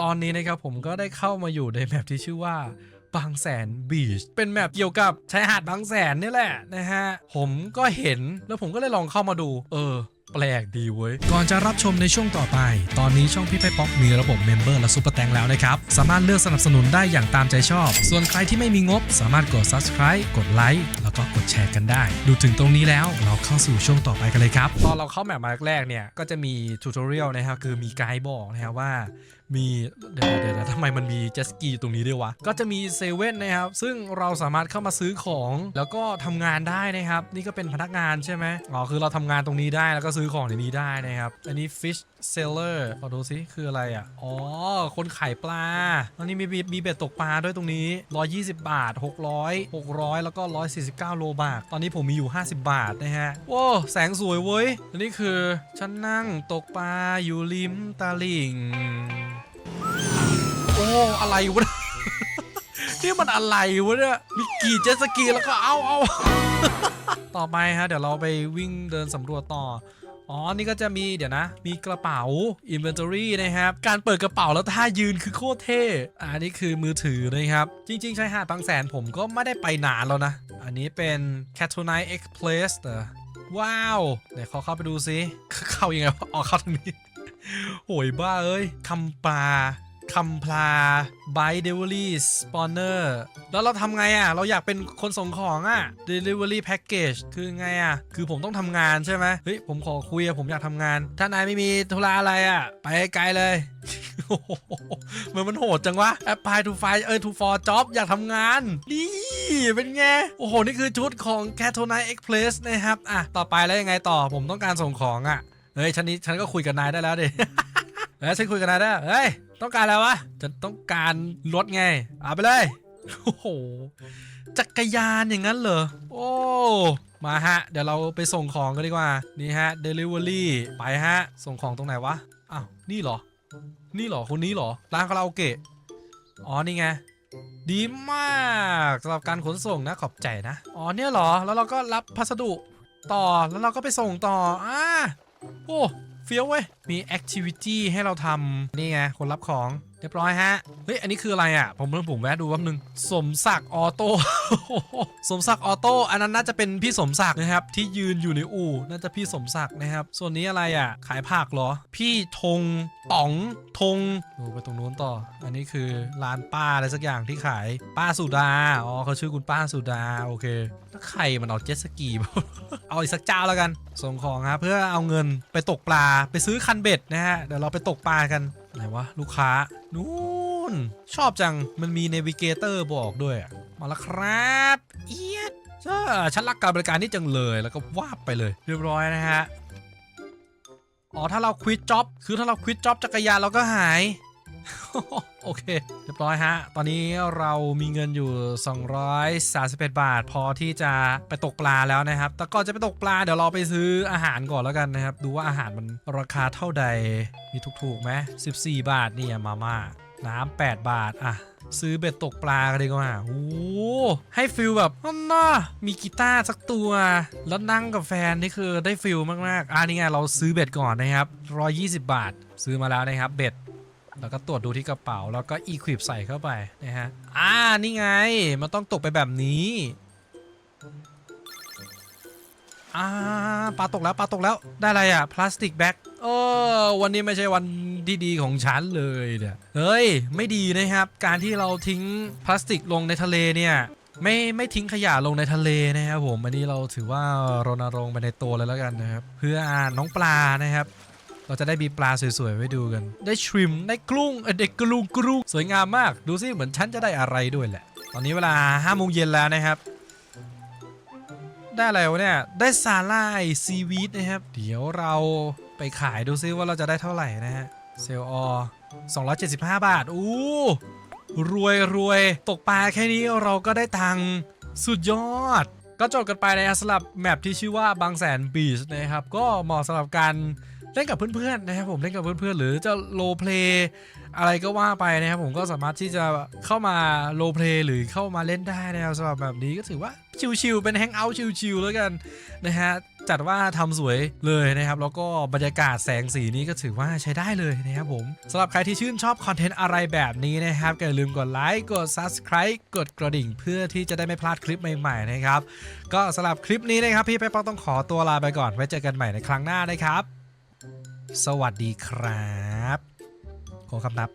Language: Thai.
ตอนนี้นะครับผมก็ได้เข้ามาอยู่ในแมปที่ชื่อว่าบางแสนบีชเป็นแมปเกี่ยวกับชายหาดบางแสนนี่แหละนะฮะ ผมก็เห็นแล้วผมก็เลยลองเข้ามาดู เออ แปลกดีเว้ย ก่อนจะรับชมในช่วงต่อไป ตอนนี้ช่องพี่ไปป๊อกมีระบบเมมเบอร์และซุปเปอร์แตงแล้วนะครับ สามารถเลือกสนับสนุนได้อย่างตามใจชอบ ส่วนใครที่ไม่มีงบ สามารถกด subscribe กดไลค์แล้วก็กดแชร์กันได้ ดูถึงตรงนี้แล้วเราเข้าสู่ช่วงต่อไปกันเลยครับ ตอนเราเข้าแมปมาแรกๆเนี่ยก็จะมีทูตอเรียลนะครับคือมีไกด์บอกนะครับว่ามีเดี๋ยวเดี๋ยวเดี๋ยวทำไมมันมีเจสกีตรงนี้ด้วยวะ ก็จะมีเซเว่นนะครับ ซึ่งเราสามารถเข้ามาซื้อของแล้วก็ทำงานได้นะครับ นี่ก็เป็นพนักงานใช่ไหมอ๋อ คือเราทำงานตรงนี้ได้แล้วก็ซื้อของในนี้ได้นะครับ อันนี้ fish seller ขอดูซิคืออะไรอะ อ๋อ คนขายปลาอันนี้มีมีมีเบ็ดตกปลาด้วยตรงนี้ 120 บาท 600 600 แล้วก็ 149 โลบาท ตอนนี้ผมมีอยู่ 50 บาทนะฮะ โอ้ แสงสวยเว้ยอันนี้คือฉันนั่งตกปลาอยู่ริมตลิ่ง อ้อะไรวะนี่มันอะไรวะเนี่ยมีกี่เจ็ตสกีแล้วก็เอาเอาต่อไปฮะ เดี๋ยวเราไปวิ่งเดินสำรวจต่อ อ๋อ นี่ก็จะมีเดี๋ยวนะ มีกระเป๋า inventory นะครับ การเปิดกระเป๋าแล้วท่ายืนคือโคตรเท่ อันนี้คือมือถือนะครับ จริงๆใช้หาดบางแสนผมก็ไม่ได้ไปนานแล้วนะ อันนี้เป็น c a t o n i X Place เหรอว้าว เดี๋ยวเขาเข้าไปดูซิ เข้ายังไงวะอ๋อเข้าทางนี้โหยบ้าเอ้ยคำปลา คำพลาไบเดลิเวอรี่สปอนเนอร์แล้วเราทำไงอะ เราอยากเป็นคนส่งของอะ Delivery Package คือไงอะ คือผมต้องทำงานใช่ไหมเฮ้ย ผมขอคุยอะผมอยากทำงาน ถ้านายไม่มีธุระอะไรอะ ไปไกลเลยโอ้โหมันมันโหดจังวะ apply to find เออ to for job อยากทำงาน นี่ เป็นไง โอ้โห นี่คือชุดของ c a t o n i Express นะครับ อะ ต่อไปแล้วยังไงต่อผมต้องการส่งของอะเฮ้ยฉันนี้ฉันก็คุยกับนายได้แล้วดิเฮ้ยฉันคุยกับนายได้เฮ้ย ต้องการอะไรวะจะต้องการรถไงเอาไปเลยโอ้โหจักรยานอย่างนั้นเหรอโอ้มาฮะ เดี๋ยวเราไปส่งของกันดีกว่า นี่ฮะ Delivery ไปฮะ ส่งของตรงไหนวะ อ้าว นี่เหรอ นี่เหรอ คนนี้เหรอ ร้านคาราโอเกะ อ๋อ นี่ไง ดีมากสำหรับการขนส่งนะ ขอบใจนะ อ๋อ เนี่ยเหรอ แล้วเราก็รับพัสดุต่อ แล้วเราก็ไปส่งต่อ อ่า โอ้ เฟี้ยวเว้ย มีแอคทิวิตี้ให้เราทำนี่ไง คนรับของ เรียบร้อยฮะ เฮ้ย อันนี้คืออะไรอะ ผมเพิ่งผมแวะดูแป๊บนึง สมศักดิ์ออโต้ สมศักดิ์ออโต้ อันนั้นน่าจะเป็นพี่สมศักดิ์นะครับ ที่ยืนอยู่ในอู่ น่าจะพี่สมศักดิ์นะครับ ส่วนนี้อะไรอะ ขายผักเหรอ พี่ธงป๋องธงดูไปตรงนู้นต่อ อันนี้คือร้านป้าอะไรสักอย่างที่ขาย ป้าสุดา อ๋อเขาชื่อคุณป้าสุดา โอเค แล้วใครมันเอาเจ็ตสกีมาเอาอีกสักเจ้าแล้วกัน ส่งของครับเพื่อเอาเงินไปตกปลา ไปซื้อคันเบ็ดนะฮะ เดี๋ยวเราไปตกปลากัน ไหนวะ ลูกค้า นู่น ชอบจังมันมีเนวิเกเตอร์บอกด้วยมาแล้วครับ เอียดเจ้าฉันรักการบริการนี่จังเลยแล้วก็วาบไปเลย เรียบร้อยนะฮะอ๋อถ้าเราควิดจ็อบคือถ้าเราควิดจ็อบจักรยานเราก็หาย โอเค เรียบร้อยฮะ ตอนนี้เรามีเงินอยู่ 231 บาท พอที่จะไปตกปลาแล้วนะครับ แต่ก่อนจะไปตกปลาเดี๋ยวเราไปซื้ออาหารก่อนแล้วกันนะครับ ดูว่าอาหารมันราคาเท่าใด มีถูกๆไหม14 บาทนี่มาม่า น้ำ8บาท อะซื้อเบ็ดตกปลากันดีกว่าโอ้โหให้ฟิลแบบน่นน่ะมีกีตาร์สักตัว แล้วนั่งกับแฟนนี่คือได้ฟิลมากๆ อ่านี่ไงเราซื้อเบ็ดก่อนนะครับ 120 บาท ซื้อมาแล้วนะครับ เบ็ด แล้วก็ตรวจดูที่กระเป๋าแล้วก็อีควิปใส่เข้าไปนะฮะ อ่า นี่ไง มันต้องตกไปแบบนี้ อ่า ปลาตกแล้วปลาตกแล้ว ได้อะไรอะพลาสติกแบ็กเออวันนี้ไม่ใช่วันที่ดีของฉันเลยเนี่ยเฮ้ย ไม่ดีนะครับ การที่เราทิ้งพลาสติกลงในทะเลเนี่ยไม่ไม่ทิ้งขยะลงในทะเลนะครับผมอันนี้เราถือว่ารณรงค์ไปในตัวเลยแล้วกันนะครับ เพื่อน้องปลานะครับ เราจะได้มีปลาสวยๆไว้ดูกัน ได้ชริมได้กลุ้งเด้กกรุงกรุงสวยงามมาก ดูสิเหมือนฉันจะได้อะไรด้วยแหละ ตอนนี้เวลา5โมงเย็นแล้วนะครับ ได้อะไรวะเนี่ย ได้สาหร่ายซีวีดนะครับ เดี๋ยวเราไปขายดูซิว่าเราจะได้เท่าไหร่นะฮะ เซลออ275 บาท อู้รวยรวยตกปลาแค่นี้เราก็ได้ตังค์สุดยอด ก็จบกันไปนะครับสำหรับแมปที่ชื่อว่าบางแสนบีชนะครับ ก็เหมาะสำหรับการ เล่นกับเพื่อนๆนะครับผมเล่นกับเพื่อนๆหรือจะโลเพลย์อะไรก็ว่าไปนะครับผมก็สามารถที่จะเข้ามาโลเพลย์หรือเข้ามาเล่นได้นะครับสำหรับแบบนี้ก็ถือว่าชิลๆเป็นแฮงเอาท์ชิลๆแล้วกันนะฮะจัดว่าทำสวยเลยนะครับ แล้วก็บรรยากาศแสงสีนี้ก็ถือว่าใช้ได้เลยนะครับผมสำหรับใครที่ชื่นชอบคอนเทนต์อะไรแบบนี้นะครับอย่าลืมกดไลค์กด Subscribe กดกระดิ่ง เพื่อที่จะได้ไม่พลาดคลิปใหม่ๆนะครับ ก็สำหรับคลิปนี้นะครับ พี่เป๊กป๊อกต้องขอตัวลาไปก่อนไว้เจอกันใหม่ในครั้งหน้านะครับ สวัสดีครับขอคำนับ